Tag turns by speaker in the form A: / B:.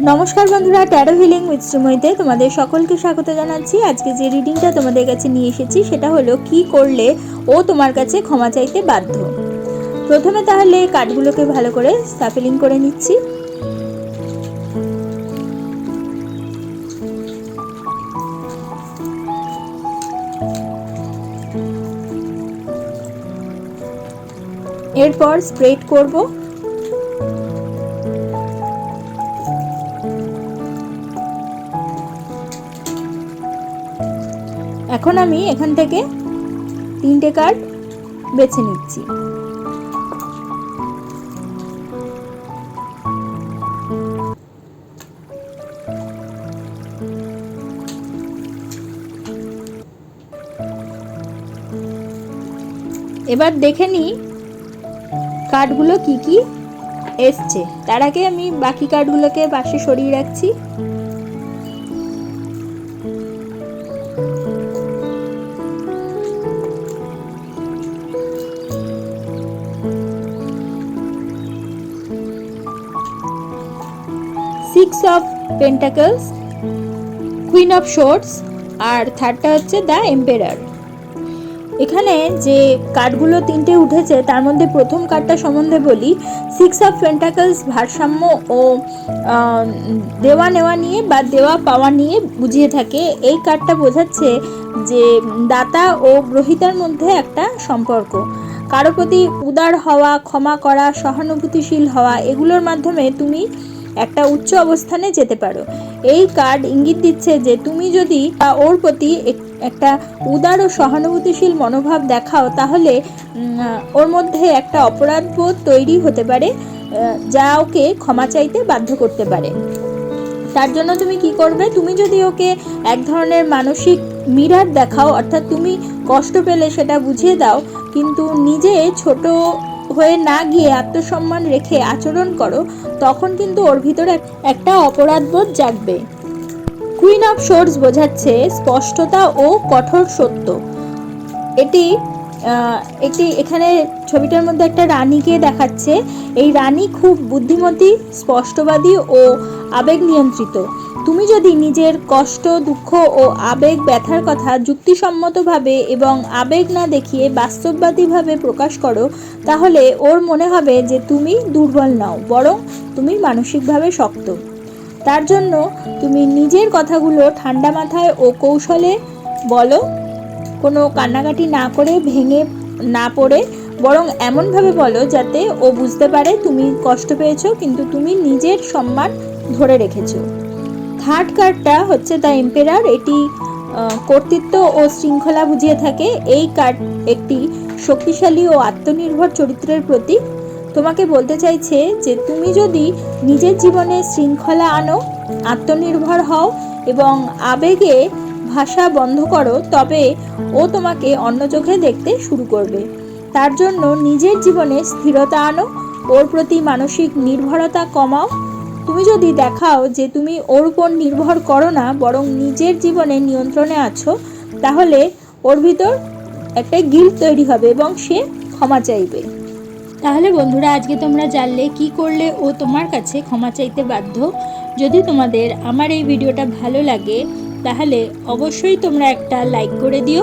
A: নমস্কার বন্ধুরা taro healing তোমাদের সকলকে স্বাগত জানাচ্ছি। আজকে যে রিডিংটা তোমাদের কাছে নিয়ে এসেছি, সেটা হলো কি করলে ও তোমার কাছে ক্ষমা চাইতে বাধ্য? প্রথমে তাহলে কার্ডগুলোকে ভালো করে সাফেলিং করে নিচ্ছি। এরপর স্প্রেড করব। এখন আমি এখান থেকে তিনটে কার্ড বেছে নিচ্ছি। এবার দেখে নিই কার্ডগুলো কি কি এসছে। তার আগে আমি বাকি কার্ডগুলোকে পাশে সরিয়ে রাখছি। Six of pentacles queen of swords আর থার্ডটা হচ্ছে দ্য এম্পেরার এখানে যে কার্ডগুলো তিনটে উঠেছে, তার মধ্যে প্রথম কার্ডটা সম্বন্ধে বলি। সিক্স অফ পেন্টাকলস ভারসাম্য ও দেওয়া নেওয়া নিয়ে বা দেওয়া পাওয়া নিয়ে বুঝিয়ে থাকে। এই কার্ডটা বোঝাচ্ছে যে দাতা ও গ্রহিতার মধ্যে একটা সম্পর্ক। কারও প্রতি উদার হওয়া, ক্ষমা করা, সহানুভূতিশীল হওয়া, এগুলোর মাধ্যমে তুমি একটা উচ্চ অবস্থানে যেতে পারো। এই কার্ড ইঙ্গিত দিচ্ছে যে তুমি যদি ওর প্রতি এক- একটা উদার ও সহানুভূতিশীল মনোভাব দেখাও, তাহলে ওর মধ্যে একটা অপরাধবোধ তৈরি হতে পারে যা ওকে ক্ষমা চাইতে বাধ্য করতে পারে। তার জন্য তুমি কি করবে? তুমি যদি ওকে এক ধরনের মানসিক মিরার দেখাও, অর্থাৎ তুমি কষ্ট পেলে সেটা বুঝিয়ে দাও, কিন্তু নিজে ছোট হয়ে না গিয়ে আত্মসম্মান রেখে আচরণ করো, তখন কিন্তু ওর ভিতরে এক- একটা অপরাধবোধ জাগবে। কুইন অফ শোর্স বোঝাচ্ছে স্পষ্টতা ও কঠোর সত্য। এটি একটি এখানে ছবিটার মধ্যে একটা রানীকে দেখাচ্ছে। এই রানী খুব বুদ্ধিমতী, স্পষ্টবাদী ও আবেগ নিয়ন্ত্রিত। তুমি যদি নিজের কষ্ট, দুঃখ ও আবেগ ব্যথার কথা যুক্তিসম্মতভাবে এবং আবেগ না দেখিয়ে বাস্তববাদীভাবে প্রকাশ করো, তাহলে ওর মনে হবে যে তুমি দুর্বল নও, বরং তুমি মানসিকভাবে শক্ত। তার জন্য তুমি নিজের কথাগুলো ঠান্ডা মাথায় ও কৌশলে বলো। কোনো কান্নাকাটি না করে, ভেঙে না পড়ে, বরং এমনভাবে বলো যাতে ও বুঝতে পারে তুমি কষ্ট পেয়েছ, কিন্তু তুমি নিজের সম্মান ধরে রেখেছো। থার্ড কার্ডটা হচ্ছে দ্য এম্পেরার। এটি কর্তৃত্ব ও শৃঙ্খলা বুঝিয়ে থাকে। এই কার্ড একটি শক্তিশালী ও আত্মনির্ভর চরিত্রের প্রতীক। তোমাকে বলতে চাইছে যে তুমি যদি নিজের জীবনে শৃঙ্খলা আনো, আত্মনির্ভর হও এবং আবেগে ভাষা বন্ধ করো, তবে ও তোমাকে অন্য চোখে দেখতে শুরু করবে। তার জন্য নিজের জীবনে স্থিরতা আনো, ওর প্রতি মানসিক নির্ভরতা কমাও তুমি যদি দেখাও যে তুমি ওর উপর নির্ভর করো না, বরং নিজের জীবনে নিয়ন্ত্রণে আছো, তাহলে ওর ভিতর একটা গিল্ট তৈরি হবে এবং সে ক্ষমা চাইবে। তাহলে বন্ধুরা, আজকে তোমরা জানলে কি করলে ও তোমার কাছে ক্ষমা চাইতে বাধ্য? যদি তোমাদের আমার এই ভিডিওটা ভালো লাগে, তাহলে অবশ্যই তোমরা একটা লাইক করে দিও